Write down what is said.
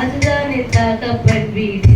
அதுதானே தகப்பன் வீடு